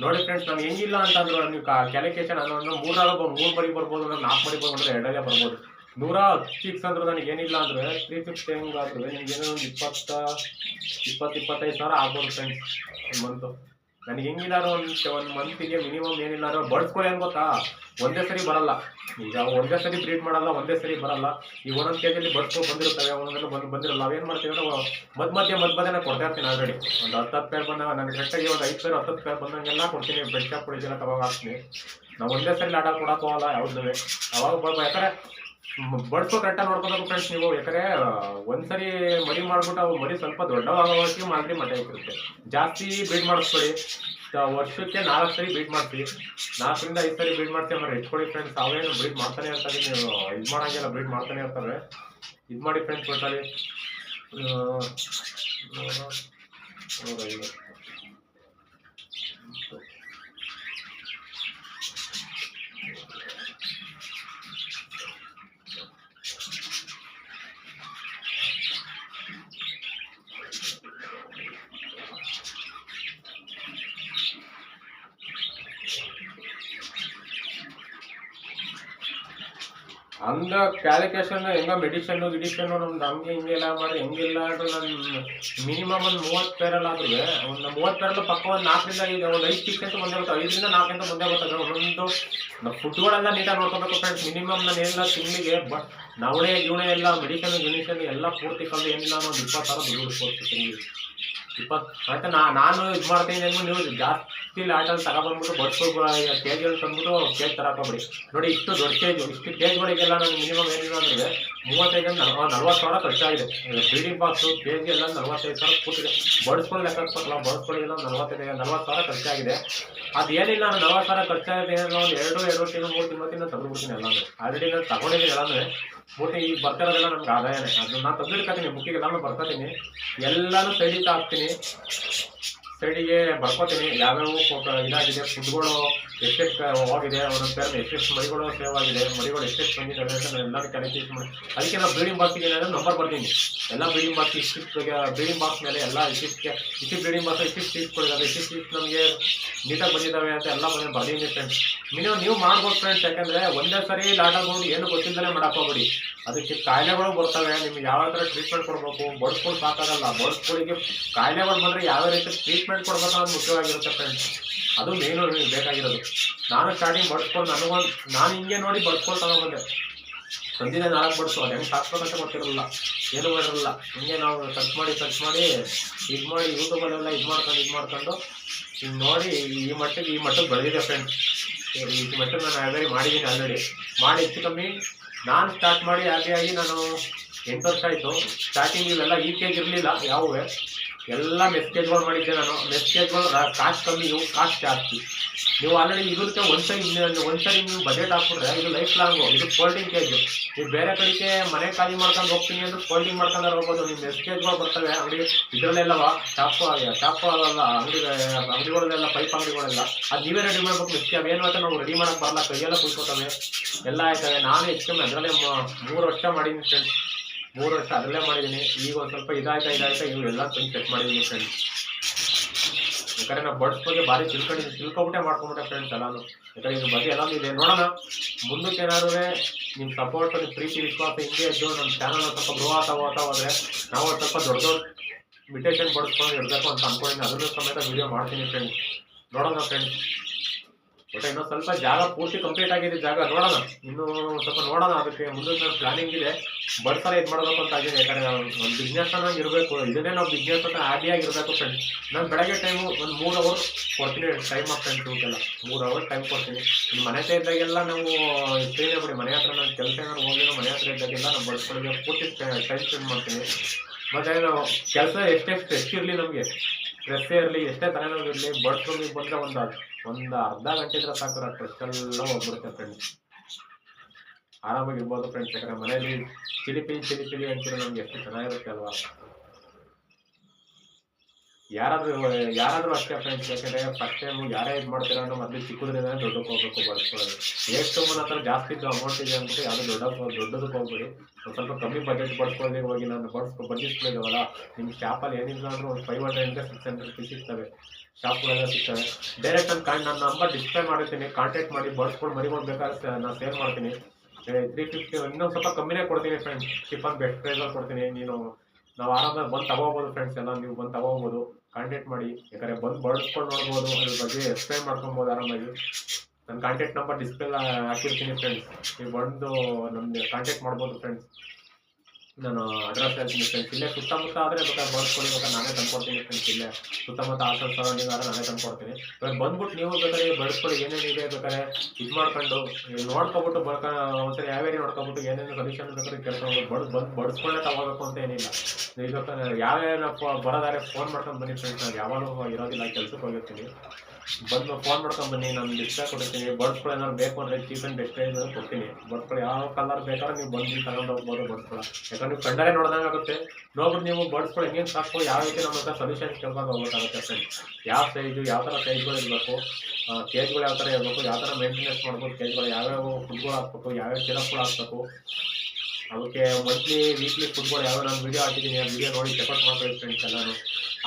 ನೋಡಿ ಫ್ರೆಂಡ್ಸ್ ನಾನು ಹೆಂಗಿಲ್ಲ ಅಂತಂದ್ರೆ, ನೀವು ಕ್ಯಾಲಿಕೇಶನ್ ಅನ್ನೋ ಮೂರಾಗ ಮೂರು ಬರಿ ಬರ್ಬೋದು ಅಂದ್ರೆ ನಾಲ್ಕು ಬರಿ ಬರ್ಬೋದು ಎರಡಲ್ಲೇ ಬರ್ಬೋದು. ನೂರ ಸಿಕ್ಸ್ ಅಂದ್ರೆ ನನಗೆ ಏನಿಲ್ಲ ಅಂದ್ರೆ ತ್ರೀ ಫಿಫ್ಟಿ ಹೆಂಗಾದ್ರೆ ನಿಮ್ಗೆ ಏನೋ ಒಂದು ಇಪ್ಪತ್ತ, ಇಪ್ಪತ್ತು, ಇಪ್ಪತ್ತೈದು ಸಾವಿರ ಆಗ್ಬೋದು ಫ್ರೆಂಡ್ಸ್ ಒಂದು ಮಂತು ನನಗೆ ಹೆಂಗಿಲ್ಲಾರು ಒಂದು ಒಂದು ಮಂತಿಗೆ ಮಿನಿಮಮ್ ಏನಿಲ್ಲ ಅಂದ್ರೆ ಬಡ್ಸ್ಕೊಳ್ಳಿ ಏನು ಗೊತ್ತಾ? ಒಂದೇ ಸರಿ ಬರಲ್ಲ. ಈಗ ಒಂದೇ ಸರಿ ಬ್ರೀಡ್ ಮಾಡಲ್ಲ, ಒಂದೇ ಸರಿ ಬರಲ್ಲ. ಈಗ ಒಂದೊಂದು ಕೆ ಜಿಲಿ ಬಡ್ಸ್ಕೊಂಡು ಬಂದಿರ್ತವೆ ಒಂದೊಂದು ಬಂದು, ಬಂದಿರಲ್ಲ. ಅವೇನು ಮಾಡ್ತೀವಿ ಅಂದ್ರೆ ಮದ್ ಮಧ್ಯೆ ಮದ್ ಮಧ್ಯೆ ಕೊಡ್ತಾ ಇರ್ತೀನಿ ಆಲ್ರೆಡಿ ಒಂದು ಹತ್ತು ಹತ್ತು ಪೇರ್ ಬಂದಾಗ, ನನಗೆ ಕರೆಕ್ಟಾಗಿ ಒಂದು ಐದು ಪೇರ್ ಹತ್ತು ಪೇರ್ ಬಂದಂಗೆಲ್ಲ ಕೊಡ್ತೀನಿ. ಬೆಡ್ ಶಾಪ್ ಕೊಡಿಸಿಲ್ಲ ತಗೊಂಡು ಹಾಕ್ತೀನಿ ನಾವು ಒಂದೇ ಸರಿ ಆಟ ಕೊಡೋಕ್ಕೋಗಲ್ಲ ಯಾವ್ದು ಅವಾಗ ಬರ್ಬೋದು ಯಾಕಂದ್ರೆ ಬಡ್ಸೋ ಕರೆಕ್ಟಾಗಿ ನೋಡ್ಕೋಬೇಕು ಫ್ರೆಂಡ್ಸ್ ನೀವು, ಯಾಕಂದ್ರೆ ಒಂದ್ಸರಿ ಮರಿ ಮಾಡ್ಬಿಟ್ಟು ಅವು ಮರಿ ಸ್ವಲ್ಪ ದೊಡ್ಡವಾಗೋವರೆಗೆ ಮಾಡಿ ಮಟ್ಟ ಇರುತ್ತೆ. ಜಾಸ್ತಿ ಬೀಡ್ ಮಾಡಿಸ್ಕೊಳ್ಳಿ ವರ್ಷಕ್ಕೆ ನಾಲ್ಕು ಸರಿ ಬೀಟ್ ಮಾಡ್ತೀವಿ ನಾಲ್ಕರಿಂದ ಐದು ಸರಿ ಬ್ರೀಡ್ ಮಾಡ್ತೀವಿ ಅಂದ್ರೆ ಇಟ್ಕೊಳ್ಳಿ ಫ್ರೆಂಡ್ಸ್ ಅವೇನು ಬ್ರೀಡ್ ಮಾಡ್ತಾನೆ ಇರ್ತಾರೆ ನೀವು ಇದು ಮಾಡೋಂಗಿಲ್ಲ ಬ್ರೀಡ್ ಮಾಡ್ತಾನೆ ಇರ್ತಾರೆ ಇದು ಮಾಡಿ ಫ್ರೆಂಡ್ಸ್ ಒಟ್ಟಾಗಿ ನೂರೈವತ್ತು ಹಂಗ ಮೆಡಿಷನ್ ಗಿಡಿಷನ್ ನಮ್ಗೆ ಹಂಗೆ ಹಿಂಗೆಲ್ಲ ಮಾಡಿ ಹೆಂಗಿಲ್ಲ ಅಂದ್ರೆ ನಾನು ಮಿನಿಮಮ್ ಒಂದು ಮೂವತ್ತು ಪೇರಲ್ಲ ಆದ್ರೆ ಒಂದು ಮೂವತ್ತು ಪೇರಲ್ಲ ಪಕ್ಕ ಒಂದು ನಾಲ್ಕರಿಂದ ಐದು, ಒಂದು ಐದು ಪೀಸ್ ಅಂತ ಮುಂದೆ ಬರ್ತವೆ, ಐದರಿಂದ ನಾಲ್ಕರಿಂದ ಮುಂದೆ ಬರ್ತದೆ ಒಂದು ನಾವು ಫುಡ್ಗಳೆಲ್ಲ ನೀಟಾಗಿ ನೋಡ್ಕೋಬೇಕು ಫ್ರೆಂಡ್ಸ್ ಮಿನಿಮಮ್ ನಾನು ಏನಿಲ್ಲ, ತಿಂಗಳಿಗೆ ಬ ನವಣೆ ಗಿವಣೆ ಎಲ್ಲ ಮೆಡಿಷನ್ ಗಿಡಿಷನ್ ಎಲ್ಲ ಪೂರ್ತಿ ಕಲ್ಲು ಏನಿಲ್ಲ ಒಂದು ಇಪ್ಪತ್ತು ಸಾವಿರ ದುಡ್ಡು ತಿಂಗಳಿಗೆ. ಇಪ್ಪತ್ತು, ಆಯ್ತಾ ನಾನು ಇದು ಮಾಡ್ತೀನಿ ನೀವು ಜಾಸ್ತಿ ಲಾಟಲ್ಲಿ ತಗೊಬಂದ್ಬಿಟ್ಟು ಕೇಜ್ ಕೇಜ್ಗಳು ತಂದ್ಬಿಟ್ಟು ಕೇಜ್ ತರಾಕೋಬಿಡಿ ನೋಡಿ, ಇಷ್ಟು ದೊಡ್ಡ ಕೇಜ್ ಇಷ್ಟು ಕೇಜ್ಗಳಿಗೆಲ್ಲ ನಾನು ಮಿನಿಮಮ್ ಏನಿಲ್ಲ ಅಂದ್ರೆ ಮೂವತ್ತೈದರಿಂದ ನಲ್ವ ನಲ್ವತ್ತು ಸಾವಿರ ಖರ್ಚಾಗಿದೆ. ಬಿಲ್ಡಿಂಗ್ ಬಾಕ್ಸು ಕೇಜ್ ಎಲ್ಲ ನಲ್ವತ್ತೈದು ಸಾವಿರ ಕೂತಿದೆ. ಬಡಿಸ್ಕೊಂಡು ಲೆಕ್ಕ ಹಾಕ್ಬೇಕಲ್ಲ ಬಡ್ಸ್ಗಳಿಗೆಲ್ಲ ನಲ್ವತ್ತೈದು ನಲ್ವತ್ತು ಸಾವಿರ ಖರ್ಚಾಗಿದೆ. ಅದೇನಿಲ್ಲ ನಾನು ನಲ್ವತ್ತು ಸಾವಿರ ಖರ್ಚಾಗಿದೆ ಏನೋ ಒಂದು ಎರಡು ಎರಡು ತಿಂಗಳು, ಮೂರು ತಿಂಗಳಿಂದ ತಂದುಬಿಡ್ತೀನಿ ಎಲ್ಲ ಅಂದ್ರೆ. ಆಲ್ರೆಡಿ ನಾನು ತಗೊಂಡಿದ್ದೀನಿ ಅಂದ್ರೆ. ಮೂಟೆ ಈಗ ಬರ್ತಿರೋದೆಲ್ಲ ನಮ್ಗೆ ಆದಾಯನೇ. ಅದನ್ನ ನಾನು ಮುಖ್ಯ ಬುಕ್ಕಿಗೆ ಬರ್ತೀನಿ ಎಲ್ಲಾನು ಸೈಡಿಗೆ ಹಾಕ್ತೀನಿ. ಸೈಡಿಗೆ ಬರ್ಕೋತೀನಿ. ಯಾವ್ಯಾವ ಇದಾಗಿದೆ ಫುಡ್ಗಳು ಎಷ್ಟೆಷ್ಟು ಹೋಗಿದೆ ಒಂದೊಂದು ಪೇರ್ ಎಷ್ಟೆಷ್ಟು ಮರಿಗಳು ಸೇವ್ ಆಗಿದೆ ಮರಿಗಳು ಎಷ್ಟೆಷ್ಟು ಬಂದಿದ್ದಾವೆ ಅಂತ ನಾನು ಎಲ್ಲರೂ ಕನೆಕ್ಟ್ ಮಾಡಿ. ಅದಕ್ಕೆ ನಾವು ಬ್ರೀಡಿಂಗ್ ಬಾಕ್ಸಿಗೆ ಏನಾದರೂ ನಂಬರ್ ಬರ್ತೀನಿ. ಎಲ್ಲ ಬ್ರೀಡಿಂಗ್ ಬಾಕ್ಸ್ ಇಷ್ಟು ಬ್ರೀಡಿಂಗ್ ಬಾಕ್ಸ್ ಮೇಲೆ ಎಲ್ಲ ಇಷ್ಟಿಷ್ಟು ಇಷ್ಟು ಬ್ರೀಡಿಂಗ್ ಬಾಕ್ಸ್ ಇಷ್ಟು ಸೀಟ್ ಇಷ್ಟಿಷ್ಟು ಇಷ್ಟು ನಮಗೆ ನೀಟಾಗಿ ಬಂದಿದ್ದಾವೆ ಅಂತ ಎಲ್ಲ ಮನೇಲಿ ಬರ್ತೀನಿ ಫ್ರೆಂಡ್ಸ್ ಮಿನಿಮಮ್ ನೀವು ಮಾಡ್ಬೋದು ಫ್ರೆಂಡ್ಸ್ ಯಾಕಂದರೆ ಒಂದೇ ಸರಿ ಲಾಟಾಗ್ಬೋದು ಏನು ಗೊತ್ತಿಲ್ಲದೆ ಮಾಡಕ್ ಹೋಗ್ಬೇಡಿ. ಅದಕ್ಕೆ ಕಾಯಿಲೆಗಳು ಬರ್ತವೆ, ನಿಮ್ಗೆ ಯಾವ ಥರ ಟ್ರೀಟ್ಮೆಂಟ್ ಕೊಡಬೇಕು? ಬಡ್ಸ್ಕೊಂಡು ಸಾಕಾಗಲ್ಲ. ಬಡ್ಸ್ಗಳಿಗೆ ಕಾಯಿಲೆಗಳು ಬಂದರೆ ಯಾವ ರೀತಿ ಟ್ರೀಟ್ಮೆಂಟ್ ಕೊಡ್ಬೇಕು ಅನ್ನೋದು ಮುಖ್ಯವಾಗಿರುತ್ತೆ ಫ್ರೆಂಡ್ಸ್ ಅದು ಮೇನು ನಿಮ್ಗೆ ಬೇಕಾಗಿರೋದು. ನಾನು ಸ್ಟಾರ್ಟಿಂಗ್ ಬಡ್ಸ್ಕೊಂಡು ನನಗೊಂದು ನಾನು ಹಿಂಗೆ ನೋಡಿ ಬಡ್ಸ್ಕೊಂಡು ತಗೊಂಡ್ಬಂದೆ ಒಂದಿನ ನಾಲ್ಕು ಬಡ್ಸು ಅದು ಹೆಂಗೆ ಸಾಕ್ಬೇಕಂತ ಗೊತ್ತಿರಲಿಲ್ಲ ಏನು ಮಾಡಿರಲಿಲ್ಲ ಹಿಂಗೆ ನಾವು ಸರ್ಚ್ ಮಾಡಿ ಸರ್ಚ್ ಮಾಡಿ, ಇದು ಮಾಡಿ ಯೂಟ್ಯೂಬಲ್ಲೆಲ್ಲ ಇದು ಮಾಡ್ಕೊಂಡು ಇದು ಮಾಡ್ಕೊಂಡು ಹಿಂಗೆ ನೋಡಿ ಈ ಮಟ್ಟಿಗೆ ಈ ಮಟ್ಟಿಗೆ ಬೆಳೆದಿದೆ ಫ್ರೆಂಡ್ ಈ ಮಟ್ಟಿಗೆ ನಾನು ಆಲ್ರೆಡಿ ಮಾಡಿದ್ದೀನಿ ಆಲ್ರೆಡಿ ಮಾಡಿ ಹೆಚ್ಚು ಕಮ್ಮಿ ನಾನು ಸ್ಟಾರ್ಟ್ ಮಾಡಿ ಹಾಗೆ ಆಗಿ ನಾನು ಎಂಟು ವರ್ಷ ಆಯಿತು. ಸ್ಟಾರ್ಟಿಂಗ್ ಇವೆಲ್ಲ ಈ ಇರಲಿಲ್ಲ ಯಾವುವೇ. ಎಲ್ಲ ಮೆಸ್ಕೇಜ್ಗಳು ಮಾಡಿದ್ದೆ ನಾನು. ಮೆಸ್ಕೇಜ್ಗಳು ಕಾಸ್ಟ್ ಕಮ್ಮಿ ನೀವು ಕಾಸ್ಟ್ ಜಾಸ್ತಿ. ನೀವು ಆಲ್ರೆಡಿ ಇದಕ್ಕೆ ಒಂದ್ಸರಿ ಒಂದ್ಸರಿ ನೀವು ಬಜೆಟ್ ಹಾಕ್ಬಿಟ್ರೆ ಇದು ಲೈಫ್ ಲಾಂಗು ಇದು ಫೋಲ್ಡಿಂಗ್ ಕೇಜು ನೀವು ಬೇರೆ ಕಡೆಗೆ ಮನೆ ಖಾಲಿ ಮಾಡ್ಕೊಂಡು ಹೋಗ್ತೀನಿ ಅಂದ್ರೆ ಫೋಲ್ಡಿಂಗ್ ಮಾಡ್ಕೊಂಡು ಹೋಗ್ಬೋದು. ನಿಮ್ಮ ಮೆಸ್ಕೇಜ್ಗಳು ಬರ್ತವೆ ಅಂಗಡಿ ಇದರಲ್ಲೆಲ್ಲವ ಶಾಪ್ ಶಾಪ್ ಅಲ್ಲ, ಅಂಗಡಿ, ಅಂಗಡಿಗಳಲ್ಲೆಲ್ಲ ಪೈಪ್ ಅಂಗಡಿಗಳೆಲ್ಲ ಅದು ನೀವೇ ರೆಡಿ ಮಾಡ್ಬೇಕು ಮೆಸ್ಕೆ ಏನು ಅಂತ ನಾವು ರೆಡಿ ಮಾಡೋಕ್ಕೆ ಬರಲ್ಲ ಕೈಯೆಲ್ಲ ಕುಯ್ಕೋತವೆ. ಎಲ್ಲ ಆಯ್ತವೆ. ನಾನು ಹೆಚ್ಚು ಅದರಲ್ಲೇ ಮೂರು ವರ್ಷ ಮಾಡೀನಿ ಫ್ರೆಂಡ್ಸ್ ಮೂರು ವರ್ಷ ಅದರಲ್ಲೇ ಮಾಡಿದ್ದೀನಿ ಈಗ ಒಂದು ಸ್ವಲ್ಪ ಇದಾಯ್ತಾ ಇದಾಯ್ತಾ ಇವೆಲ್ಲ ತಂದು ಚೆಕ್ ಮಾಡಿದ್ದೀನಿ ಫ್ರೆಂಡ್ಸ್ ಯಾಕಂದ್ರೆ ನಾವು ಬಡ್ಸ್ ಬಗ್ಗೆ ಭಾರಿ ತಿಳ್ಕೊಂಡಿದ್ದೀನಿ ತಿಳ್ಕೊಬಿಟ್ಟೆ ಮಾಡ್ಕೊಂಬಿಟ್ಟೆ ಫ್ರೆಂಡ್ಸ್ ಎಲ್ಲಾನು. ಯಾಕಂದ್ರೆ ಇದ್ರ ಬಗ್ಗೆ ಎಲ್ಲಾನು ಇದೆ. ನೋಡೋಣ. ಮುಂದಕ್ಕೆ ಏನಾದ್ರು ನಿಮ್ಮ ಸಪೋರ್ಟ್ ನಿಮ್ಮ ಪ್ರೀತಿ, ವಿಶ್ವಾಸ ಹಿಂಗೆ ಇದ್ದು ನಮ್ಮ ಚಾನಲ್ ಸ್ವಲ್ಪ ಗ್ರೋ ಆಗ್ತಾ ಹೋಗ್ತಾ ಹೋದ್ರೆ ನಾವು ಒಂದು ಸ್ವಲ್ಪ ದೊಡ್ಡ ದೊಡ್ಡ ಮಿಟೇಷನ್ ಬಡಿಸ್ಕೊಂಡು ಇರಬೇಕು ಅಂತ ಅನ್ಕೊಂಡಿದ್ದೀನಿ ಅದ್ರ ಸಮೇತ ವಿಡಿಯೋ ಮಾಡ್ತೀನಿ ಫ್ರೆಂಡ್ಸ್ ನೋಡೋಣ ಫ್ರೆಂಡ್ಸ್ ಬಟ್ ಇನ್ನೊಂದು ಸ್ವಲ್ಪ ಜಾಗ ಪೂರ್ತಿ ಕಂಪ್ಲೀಟ್ ಆಗಿದೆ ಜಾಗ. ನೋಡೋಣ. ಇನ್ನು ಸ್ವಲ್ಪ ನೋಡೋಣ. ಅದಕ್ಕೆ ಮುಂದಿನ ಪ್ಲಾನಿಂಗ್ ಇದೆ. ಬರ್ತಾರ, ಇದು ಮಾಡಬೇಕು ಅಂತ ಆಗಿದೆ ಯಾಕಂದ್ರೆ ಒಂದು ಬಿಸ್ನೆಸ್ ಅನ್ನೋಂಗೆ ಇರಬೇಕು. ಇದನ್ನೇ ನಾವು ಬಿಸ್ನೆಸ್ ಅಂತ ಆದಿಯಾಗಿ ಇರಬೇಕು ಫ್ರೆಂಡ್ಸ್ ನಾನು ಬೆಳಗ್ಗೆ ಟೈಮು ಒಂದು ಮೂರು ಅವರ್ ಕೊಡ್ತೀನಿ ಟೈಮ್ ಫ್ರೆಂಡ್ಸ್ ಇವಕ್ಕೆಲ್ಲ ಮೂರು ಅವರ್ ಟೈಮ್ ಕೊಡ್ತೀನಿ. ಮನೆ ಹತ್ರ ಇದ್ದಾಗೆಲ್ಲ ನಾವು ಫ್ರೀನೇ ಬಿಡಿ ಮನೆ ಹತ್ರ ನಾನು ಕೆಲಸ ಏನಾದ್ರು ಹೋಗಿಲ್ಲ ಮನೆ ಹತ್ರ ಇದ್ದಾಗೆಲ್ಲ ನಾವು ಬಳಸ್ಕೊಳ್ಳಿ ಪೂರ್ತಿ ಟೈಮ್ ಸ್ಪೆಂಡ್ ಮಾಡ್ತೀನಿ. ಮತ್ತೆ ನಾವು ಕೆಲಸ ಎಷ್ಟೇ ಸ್ಟ್ರೆಸ್ ಇರಲಿ ನಮಗೆ? ಸ್ಟ್ರೆಸ್ಸೇ ಇರಲಿ, ಎಷ್ಟೇ ತಲೆನೋವು ಇರಲಿ ಬಡ್ಸ್ಕೊಂಡು ಬಂದರೆ ಒಂದು ಒಂದು ಅರ್ಧ ಗಂಟೆ ಇದ್ರೆ ಸಾಕು ಆ ಸ್ಟ್ರೆಸ್ ಎಲ್ಲ ಹೋಗ್ಬಿಡುತ್ತೆ ಫ್ರೆಂಡ್ಸ್ ಆರಾಮಾಗಿರ್ಬೋದು ಫ್ರೆಂಡ್ಸ್ ಯಾಕಂದ್ರೆ ಮನೇಲಿ ಚಿಲಿಪಿಲಿ ಚಿಲಿಪಿಲಿ ಅಂತಿರೋ ನಮ್ಗೆ ಎಷ್ಟು ಚೆನ್ನಾಗಿರುತ್ತೆ ಅಲ್ವಾ? ಯಾರಾದರೂ ಯಾರಾದರೂ ಅಷ್ಟೇ ಫ್ರೆಂಡ್ಸ್ ಯಾಕಂದ್ರೆ ಫಸ್ಟ್ ಟೈಮ್ ಯಾರೇ ಇದು ಮಾಡ್ತೀರಾ ಅಂದ್ರೆ ಮೊದಲು ಚಿಕ್ಕದ್ರಿಂದ ದೊಡ್ಡಕ್ಕೆ ಹೋಗ್ಬೇಕು ಬಳಸ್ಕೊಳ್ಳೋದು ಎಷ್ಟು ಮನ ಹತ್ರ ಜಾಸ್ತಿ ಅಮೌಂಟ್ ಇದೆ ಅಂದ್ಬಿಟ್ಟು ಯಾವುದು ದೊಡ್ಡ ದೊಡ್ಡದಕ್ಕೆ ಹೋಗ್ಬೋದು ಒಂದು ಸ್ವಲ್ಪ ಕಮ್ಮಿ ಬಜೆಟ್ ಬಡ್ಸ್ಕೊಳ್ಳೋದೇ ಹೋಗಿ ನಾನು ಬಡ್ಸ್ಕೊ ಬಂದಿಸ್ಕೊಂಡಿದ್ದಾವಲ್ಲ ನಿಮ್ಮ ಶಾಪಲ್ಲಿ ಏನಿಲ್ಲ ಅಂದ್ರೆ ಒಂದು ಫೈವ್ ಹಂಡ್ರೆಡಿಂದ ಸಿಕ್ಸ್ ಹಂಡ್ರೆಡ್ ಸಿಗ್ತವೆ ಶಾಪ್ಗಳೆಲ್ಲ ಸಿಗ್ತವೆ. ಡೈರೆಕ್ಟ್ ನಾನು ಕಾನ್ ನನ್ನ ನಂಬರ್ ಡಿಸ್ಪ್ಲೇ ಮಾಡಿರ್ತೀನಿ. ಕಾಂಟ್ಯಾಕ್ಟ್ ಮಾಡಿ, ಬಡ್ಸ್ಕೊಂಡು ಮರಿಕೊಂಡು ಬೇಕಾದ್ರೆ ನಾನು ಸೇಲ್ ಮಾಡ್ತೀನಿ. ತ್ರೀ ಫಿಫ್ಟಿ ಇನ್ನೊಂದು ಸ್ವಲ್ಪ ಕಮ್ಮಿನೇ ಕೊಡ್ತೀನಿ ಫ್ರೆಂಡ್ಸ್ ಚಿಪ್ಪನ್ ಬೆಸ್ಟ್ ಪ್ರೈಸಲ್ಲಿ ಕೊಡ್ತೀನಿ. ನೀನು ನಾವು ಆರಾಮಾಗಿ ಬಂದು ತಗೋಬೋದು ಫ್ರೆಂಡ್ಸ್ ಎಲ್ಲ. ನೀವು ಬಂದು ತಗೋಬೋದು. ಕಾಂಟ್ಯಾಕ್ಟ್ ಮಾಡಿ. ಯಾಕಂದರೆ ಬಂದು ಬಳಸ್ಕೊಂಡು ನೋಡ್ಬೋದು. ಅದ್ರ ಬಗ್ಗೆ ಎಕ್ಸ್ಪ್ಲೈನ್ ಮಾಡ್ಕೊಬೋದು ಆರಾಮಾಗಿ. ನನ್ನ ಕಾಂಟ್ಯಾಕ್ಟ್ ನಂಬರ್ ಡಿಸ್ಪ್ಲೇ ಹಾಕಿರ್ತೀನಿ ಫ್ರೆಂಡ್ಸ್ ನೀವು ಬಂದು ನಮಗೆ ಕಾಂಟ್ಯಾಕ್ಟ್ ಮಾಡ್ಬೋದು ಫ್ರೆಂಡ್ಸ್ ನಾನು ಅಡ್ರೆಸ್ ಹೇಳ್ತೀನಿ ಫ್ರೆಂಡ್ಸ್ ಇಲ್ಲೇ ಸುತ್ತಮುತ್ತ ಆದರೆ ಬೇಕಾದ್ರೆ ಬಳಸ್ಕೊಳ್ಳಿ. ಬೇಕಾದ್ರೆ ನಾನೇ ತಂದ್ಕೊಡ್ತೀನಿ ಫ್ರೆಂಡ್ಸ್ ಇಲ್ಲೇ. ಸುತ್ತಮುತ್ತ ಹಾಸನ ಸರೌಂಡಿಂಗ್ ಆದರೆ ನಾನೇ ತಂದ್ಕೊಡ್ತೀನಿ ಇವಾಗ ಬಂದ್ಬಿಟ್ಟು ನೀವು ಬೇಕಾದ್ರೆ ಬರ್ಸ್ಕೊಳ್ಳಿ ಏನೇನು ಇದೆ ಬೇಕಾದ್ರೆ ಇದು ಮಾಡ್ಕೊಂಡು ನೋಡ್ಕೊಬಿಟ್ಟು ಬರ್ಕ ಒಂದ್ಸರಿ ಯಾವ್ಯಾವ ನೋಡ್ಕೊಬಿಟ್ಟು ಏನೇನು ಸೊಲ್ಯೂಷನ್ ಬೇಕಾದ್ರೆ ಕೇಳ್ಕೊಂಡು ಬಡ್ ಬಂದು ಬಡ್ಸ್ಕೊಂಡೇ ತಗೋಬೇಕು ಅಂತ ಏನಿಲ್ಲ. ನೀವು ಯಾವ್ಯಾರ ಬರೋದಾರೆ ಫೋನ್ ಮಾಡ್ಕೊಂಡು ಬನ್ನಿ ಫ್ರೆಂಡ್ಸ್ ನಾನು ಯಾವಾಗಲೂ ಇರೋದಿಲ್ಲ, ಕೆಲ್ಸಕ್ಕೆ ಹೋಗಿರ್ತೀನಿ ಬಂದು ಫೋನ್ ಮಾಡ್ಕೊಂಡು ಬನ್ನಿ, ನಾನು ಲಿಸ್ಟ್ ಕೊಡ್ತೀನಿ ಬಡ್ಸ್ಗಳು ಏನಾದ್ರು ಬೇಕು ಅಂದರೆ ಚೀಪ್ ಆ್ಯಂಡ್ ಬೆಸ್ಟ್ ಪ್ರೈಸ್ ಕೊಡ್ತೀನಿ. ಬಡ್ಸ್ಗಳು ಯಾವ ಕಲರ್ ಬೇಕಾದ್ರೆ ನೀವು ಬಂದು ತಗೊಂಡು ಹೋಗ್ಬೋದು ಬಡ್ಸ್ಗಳು ಯಾಕಂದ್ರೆ ನೀವು ಕಂಡರೆ ನೋಡ್ದಂಗೆ ಆಗುತ್ತೆ. ನೋಡ್ಬಿಟ್ಟು ನೀವು ಬಡ್ಸ್ಗಳು ಹೆಂಗೆ ಸಾಕು, ಯಾವ ರೀತಿ ನಮ್ಮ ಹತ್ರ ಸೊಲ್ಯೂಷನ್ ಕೇಳ್ಕೊಂಡು ಹೋಗ್ಬೇಕಾಗುತ್ತೆ ಫ್ರೆಂಡ್ಸ್ ಯಾವ ಸೈಜು ಯಾವ ಥರ ಸೈಜ್ಗಳು ಇರಬೇಕು ಕೇಜ್ಗಳು ಯಾವ ಥರ ಇರಬೇಕು, ಯಾವ ಥರ ಮೇಂಟೆನೆನ್ಸ್ ಮಾಡ್ಬೋದು ಕೇಜ್ಗಳು ಯಾವ್ಯಾವ ಫುಡ್ಗಳು ಹಾಕ್ಬೇಕು ಯಾವ್ಯಾವ ಸಿರಪ್ಗಳು ಹಾಕ್ಬೇಕು. ಅದಕ್ಕೆ ಮಂತ್ಲಿ ವೀಕ್ಲಿ ಫುಟ್ಬಾಲ್ ಯಾವ ನಾನು ವಿಡಿಯೋ ಹಾಕಿದ್ದೀನಿ, ಆ ವಿಡಿಯೋ ನೋಡಿ ಚೆಕ್ಔಟ್ ಮಾಡ್ಕೊಳ್ಳಿ ಫ್ರೆಂಡ್ಸ್ ಎಲ್ಲಾನು.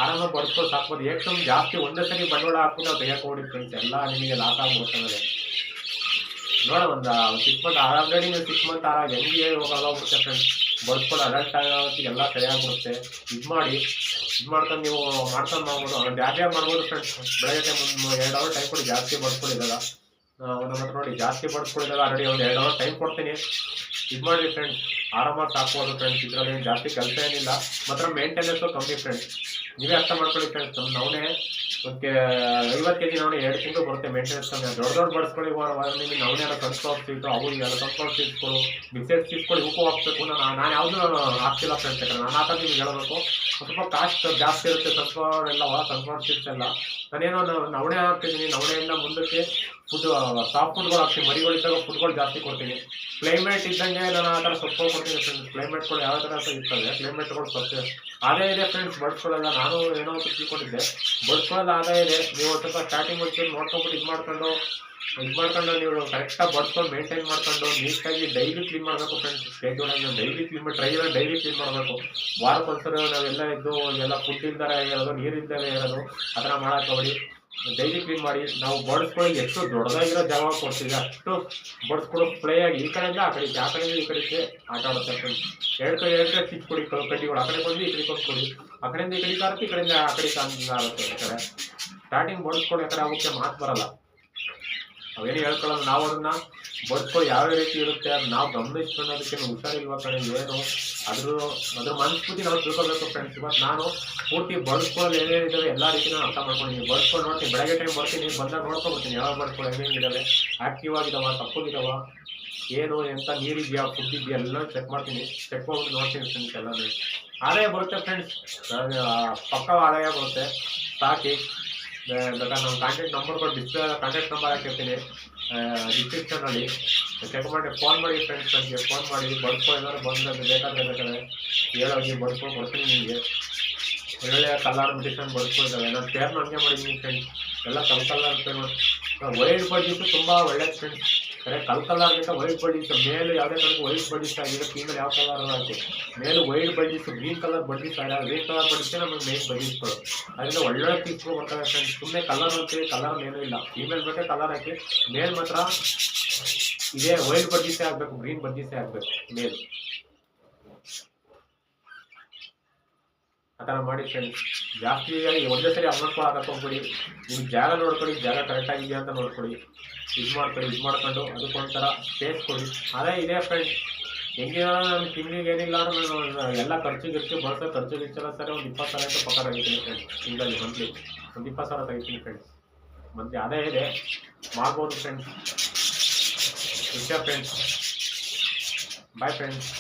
ಆರಾಮಾಗಿ ಬಡ್ಸ್ಕೊಂಡು ಸಾಕ್ಬೋದು ಏಕದಮ್ ಜಾಸ್ತಿ ಒಂದೇ ಸರಿ ಬಂಡವಾಳ ಹಾಕ್ಬಿಟ್ಟು ನಾವು ತೆಗಿಯಕ್ಕೆ ಹೋಗಿ ಫ್ರೆಂಡ್ಸ್. ಎಲ್ಲ ನಿಮಗೆ ಲಾಸ್ ಆಗ್ಬಿಡ್ತದೆ. ನೋಡ ಒಂದು ಸಿಕ್ಸ್ ಮಂತ್ ಆಲ್ರೆಡಿ ನೀವು ಸಿಕ್ಸ್ ಮಂತ್ ಆರಾಗ ಹೆಂಗೆ ಹೋಗೋಗ್ಬಿಡುತ್ತೆ ಫ್ರೆಂಡ್ಸ್ ಬರ್ಸ್ಕೊಂಡು ಅಡಲ್ಟ್ ಆಗೋತ್ತಿಗೆ ಎಲ್ಲ ಸರಿಯಾಗ್ಬಿಡುತ್ತೆ ಇದು ಮಾಡಿ, ಇದು ಮಾಡ್ಕೊಂಡು ನೀವು ಮಾಡ್ಕೊಂಡು ಮಾಡ್ಬೋದು. ಅವ್ರು ಯಾಕೆ ಮಾಡ್ಬೋದು ಫ್ರೆಂಡ್ಸ್ ಬೆಳಗ್ಗೆ ಒಂದು ಎರಡು ಅವರ್ ಟೈಮ್ ಕೊಡಿ, ಜಾಸ್ತಿ ಬಡ್ಸ್ಕೊಂಡಿದ್ದಾಗ ಒಂದು ಹತ್ರ ನೋಡಿ, ಜಾಸ್ತಿ ಬಡ್ಸ್ಕೊಂಡಿದ್ದಾಗ ಆಲ್ರೆಡಿ ಒಂದು ಎರಡು ಅವರ್ ಟೈಮ್ ಕೊಡ್ತೀನಿ. ಇದು ಮಾಡಿ ಫ್ರೆಂಡ್ಸ್ ಆರಾಮಾಗಿ ಸಾಕ್ಬೋದು ಫ್ರೆಂಡ್ಸ್ ಇದರಲ್ಲಿ ಜಾಸ್ತಿ ಕೆಲಸ ಏನಿಲ್ಲ. ಮಾತ್ರ ಮೇಂಟೆನೆನ್ಸು ಕಮ್ಮಿ ಫ್ರೆಂಡ್ಸ್ ನೀವೇ ಅರ್ಥ ಮಾಡ್ಕೊಳ್ಳಿ ಫ್ರೆಂಡ್ಸ್ ನಮ್ಮ ನವಣೆ ಓಕೆ ಐವತ್ತು ಕೆ ಜಿ ನೋಡಿ ಎರಡು ತಿಂಗಳು ಬರುತ್ತೆ ಮೇಂಟೆನೆನ್ಸ್ ಕಮ್ಮಿ ದೊಡ್ಡ ದೊಡ್ಡ ಬಡ್ಸ್ಕೊಳ್ಳಿ ನಿಮಗೆ. ನವಣೆ ಎಲ್ಲ ಕನ್ಸ್ಕೊಂಡು ಸೀಟು ಅವು ಎಲ್ಲ ಕನ್ಸ್ಕೊಂಡು ಸೀಟ್ಗಳು ಮಿಕ್ಸೆಡ್ ಸೀಟ್ಗಳು ಹುಕ್ಕು ಹಾಕ್ಬೇಕು ನಾನು ನಾನು ಯಾವುದೂ ಹಾಕ್ತಿಲ್ಲ ಫ್ರೆಂಡ್ಸ್ ಯಾಕಂದ್ರೆ ನಾನು ಹಾಕೋದು ನಿಮ್ಗೆ ಹೇಳಬೇಕು. ಸ್ವಲ್ಪ ಕಾಸ್ಟ್ ಜಾಸ್ತಿ ಇರುತ್ತೆ. ಸನ್ಫ್ಲವರ್ ಎಲ್ಲ ಸೀಟ್ಸ್ ಎಲ್ಲ. ನಾನೇನೋ ನವಣೆ ಹಾಕ್ತಿದ್ದೀನಿ. ನವಣೆಯಿಂದ ಮುಂದಕ್ಕೆ ಫುಡ್ ಸಾಫ್ಟ್ ಫುಡ್ಗಳು ಹಾಕ್ತೀನಿ. ಮರಿಗಳಿದ್ದಾಗ ಫುಡ್ಗಳು ಜಾಸ್ತಿ ಕೊಡ್ತೀನಿ. ಕ್ಲೈಮೇಟ್ ಇದ್ದಂಗೆ ನಾನು ಆ ಥರ ಸೊಪ್ಪು ಕೊಟ್ಟಿದ್ದೆ ಫ್ರೆಂಡ್ಸ್ ಕ್ಲೈಮೇಟ್ಗಳು ಯಾವ ಥರ ಇರ್ತವೆ ಕ್ಲೈಮೇಟ್ಗಳು ಸೊಪ್ಪು ಆದಾಯ ಇದೆ ಫ್ರೆಂಡ್ಸ್ ಬಡ್ಸ್ಕೊಳ್ಳಲ್ಲ. ನಾನು ಏನೋ ಅಂತ ತಿಳ್ಕೊಂಡಿದ್ದೆ. ಬಡ್ಸ್ಕೊಳ್ಳೋದು ಆದಾಯ ಇದೆ. ನೀವು ಸ್ವಲ್ಪ ಸ್ಟಾರ್ಟಿಂಗ್ ಮುಂಚೆ ನೋಡ್ಕೊಂಬಿಟ್ಟು ಇದು ಮಾಡ್ಕೊಂಡು ಇದು ಮಾಡ್ಕೊಂಡು ನೀವು ಕರೆಕ್ಟಾಗಿ ಬಡ್ಸ್ಕೊಂಡು ಮೇಂಟೈನ್ ಮಾಡ್ಕೊಂಡು ನೀಟಾಗಿ ಡೈಲಿ ಕ್ಲೀನ್ ಮಾಡಬೇಕು ಫ್ರೆಂಡ್ಸ್ ಸ್ಟೇಜ್ಗಳನ್ನು ಡೈಲಿ ಕ್ಲೀನ್ ಮಾಡಿ ಟ್ರೈ ಡೈಲಿ ಕ್ಲೀನ್ ಮಾಡಬೇಕು. ವಾರಕ್ಕೊಂದ್ಸರಿ ನಾವೆಲ್ಲ ಇದ್ದು ಎಲ್ಲ ಫುಡ್ ಇಲ್ದಾರೆ ಇರೋದು ನೀರು ಇಲ್ದಾರೆ ಇರೋದು, ಆ ಥರ ಮಾಡೋಕ್ಕೆ ಡೈಲಿ ಕ್ಲೀನ್ ಮಾಡಿ, ನಾವು ಬಡ್ಸ್ಕೊಳ್ಳಿ ಎಷ್ಟು ದೊಡ್ಡದಾಗಿರೋ ಜಾಗ ಕೊಡ್ತೀವಿ, ಅಷ್ಟು ಬಡ್ಸ್ಕೊಳ್ಳೋ ಪ್ಲೇ ಆಗಿ ಈ ಕಡೆಯಿಂದ ಆ ಕಡೆ ಆ ಕಡೆಯಿಂದ ಈ ಕಡೆಗೆ ಆಟ ಆಡುತ್ತೆ ಎರಡು ಕಡೆ ಎರಡು ಕಡೆ ಸ್ಟಿಚ್ ಕೊಡಿ ಕಡ್ಡಿಗಳು, ಆ ಕಡೆ ಬಂದು ಈ ಕಡೆ ಕೊಡಿ. ಆ ಕಡೆಯಿಂದ ಈ ಕಡೆ ಆರುತ್ತೆ ಈ ಕಡೆಯಿಂದ ಆ ಕಡೆ ಆಗುತ್ತೆ ಈ ಕಡೆ. ಸ್ಟಾರ್ಟಿಂಗ್ ಬಡಿಸ್ಕೊಡೋ ಆ ಕಡೆ ಆಗುತ್ತೆ ಮಾತು ಬರಲ್ಲ. ಅವೇನು ಹೇಳ್ಕೊಳ್ಳೋದು ನಾವು ಅದನ್ನ ಬಡ್ಸ್ಕೊಳ್ಳಿ ಯಾವ ರೀತಿ ಇರುತ್ತೆ ಅದು ನಾವು ಗಮನಿಸ್ಕೊಳ್ಳೋದಕ್ಕೆ ಹುಷಾರಿಲ್ವಾ ಕಡೆ ಏನು? ಅದ್ರ ಅದ್ರ ಮನಸ್ಫೂರ್ತಿ ನಾವು ತಿಳ್ಕೊಬೇಕು ಫ್ರೆಂಡ್ಸ್ ಇವತ್ತು ನಾನು ಪೂರ್ತಿ ಬಡ್ಸ್ಕೊಳ್ಳೋದು ಏನೇನಿದ್ದಾವೆ ಎಲ್ಲ ರೀತಿ ನಾನು ಅರ್ಥ ಮಾಡ್ಕೊಂಡಿದ್ದೀನಿ. ಬಡ್ಸ್ಕೊಂಡು ನೋಡ್ತೀನಿ, ಬೆಳಗ್ಗೆ ಟೈಮ್ ಬರ್ತೀನಿ, ಬಂದಾಗ ನೋಡ್ಕೊಬರ್ತೀನಿ ಯಾವಾಗ ಬಡ್ಸ್ಕೊಳ್ಳೋ ಹೆಂಗಿದ್ದಾವೆ ಆಕ್ಟಿವ್ ಆಗಿದಾವ, ತಪ್ಪಗಿದಾವ, ಏನು ಎಂತ ನೀರಿದೆಯಾ ಫುಡ್ ಇದೆಯಾ ಎಲ್ಲ ಚೆಕ್ ಮಾಡ್ತೀನಿ ಚೆಕ್ ಮಾಡ್ಬಿಟ್ಟು ನೋಡ್ತೀನಿ ಫ್ರೆಂಡ್ಸ್ ಎಲ್ಲನೂ. ಆದಾಯ ಬರುತ್ತೆ ಫ್ರೆಂಡ್ಸ್ ಪಕ್ಕ ಆದಾಯ ಬರುತ್ತೆ, ಸಾಕಿ. ಬೇಕಾದ್ರೆ ನಮ್ಮ contact number display contact number ಹಾಕಿರ್ತೀನಿ. ಡಿಸ್ಕ್ರಿಪ್ಷನಲ್ಲಿ ಚೆಕ್ ಮಾಡಿ ಫೋನ್ ಮಾಡಿ ಫ್ರೆಂಡ್ಸ್ ನನಗೆ ಫೋನ್ ಮಾಡಿ, ಬರ್ಕೊ, ಏನಾದ್ರು ಬಂದು ಬೇಕಾದ್ರೆ ಬೇಕಾದ್ರೆ ಹೇಳೋಗಿ ಬರ್ಕೊ, ಬರ್ತೀನಿ ನಿಮಗೆ. ಒಳ್ಳೆಯ ಕಲರ್ ಮೆಡಿಸನ್ ಬರ್ಕೊಂಡಿದ್ದಾವೆ ನಾನು ಪೇರ್ ಹಂಗೆ ಮಾಡಿದ್ದೀನಿ ಫ್ರೆಂಡ್ಸ್ ಎಲ್ಲ ಕಲ್ ಕಲರ್ ವೈಟ್ ಬಡ್ಡಿಸು ತುಂಬ ಒಳ್ಳೆಯ ಫ್ರೆಂಡ್ಸ್ ಕರೆ ಕಲ್ ಕಲರ್ಗಿಂತ ವೈಟ್ ಬಡ್ಡಿಸ್ ಮೇಲೆ ಯಾವುದೇ ಕಲರ್ ವೈಟ್ ಬಡ್ಡಿಸ್ ಆಗಿದೆ ಫೀಮೇಲ್ ಯಾವ ಕಲರ್ ಹಾಕಿ ಮೇಲೆ ವೈಟ್ ಬಡ್ಡಿಸ್ ಗ್ರೀನ್ ಕಲರ್ ಬಡ್ಡಿಸ್ ಆಗಿದೆ ಗ್ರೀನ್ ಕಲರ್ ಬಡ್ಡಿಸ್ ನಮಗೆ ಮೇಲ್ ಬಡ್ಡಿಸ್ಗಳು ಅದರಿಂದ ಒಳ್ಳೆ ಪೀಸ್ಗಳು ಬರ್ತಾರೆ ಸುಮ್ಮನೆ ಕಲರ್ ಹಾಕಿ ಕಲರ್ ಏನೂ ಇಲ್ಲ. ಫೀಮೇಲ್ ಬೇಕಾದ್ರೆ ಕಲರ್ ಹಾಕಿ, ಮೇಲ್ ಮಾತ್ರ ಇದೇ ವೈಟ್ ಬಡ್ಡಿಸೇ ಆಗಬೇಕು, ಗ್ರೀನ್ ಬಡ್ಡಿಸೇ ಆಗಬೇಕು, ಮೇಲ್. ಆ ಥರ ಮಾಡಿ ಫ್ರೆಂಡ್ಸ್ ಜಾಸ್ತಿ ಒಂದೇ ಸರಿ ಅಮೌಂಟ್ ಹಾಕಕ್ಕೆ ಹೋಗ್ಬಿಡಿ ನೀವು ಜಾಗ ನೋಡ್ಕೊಳ್ಳಿ, ಜಾಗ ಕರೆಕ್ಟ್ ಆಗಿದೆಯಾ ಅಂತ ನೋಡ್ಕೊಳ್ಳಿ. ಇದು ಮಾಡ್ಕೊಳ್ಳಿ, ಇದು ಮಾಡ್ಕೊಂಡು ಅದಕ್ಕೊಂಥರ ಸ್ಪೇಸ್ ಕೊಡಿ. ಅದೇ ಇದೆ ಫ್ರೆಂಡ್ಸ್ ಹೆಂಗೆ ನಾನು ತಿಂಗಳಿಗೆ ಏನಿಲ್ಲ ಅಂದ್ರೆ ನಾನು ಎಲ್ಲ ಖರ್ಚು ಗಿರ್ಚು ಬಳಸ ಖರ್ಚು ಗಿರ್ಚೆಲ್ಲ ಸರಿ. ಒಂದು ಇಪ್ಪತ್ತು ಸಾವಿರ ಅಂತ ಪಕ್ಕ ತೆಗಿತೀನಿ ಫ್ರೆಂಡ್ಸ್ ತಿಂಗಳಲ್ಲಿ ಮಂತ್ಲಿ ಒಂದು ಇಪ್ಪತ್ತು ಸಾವಿರ ತೆಗಿತೀನಿ ಫ್ರೆಂಡ್ಸ್ ಮಂತ್ಲಿ ಅದೇ ಇದೆ. ಮಾಡ್ಬೋದು ಫ್ರೆಂಡ್ಸ್ ವಿಷಯ ಫ್ರೆಂಡ್ಸ್ ಬಾಯ್ ಫ್ರೆಂಡ್ಸ್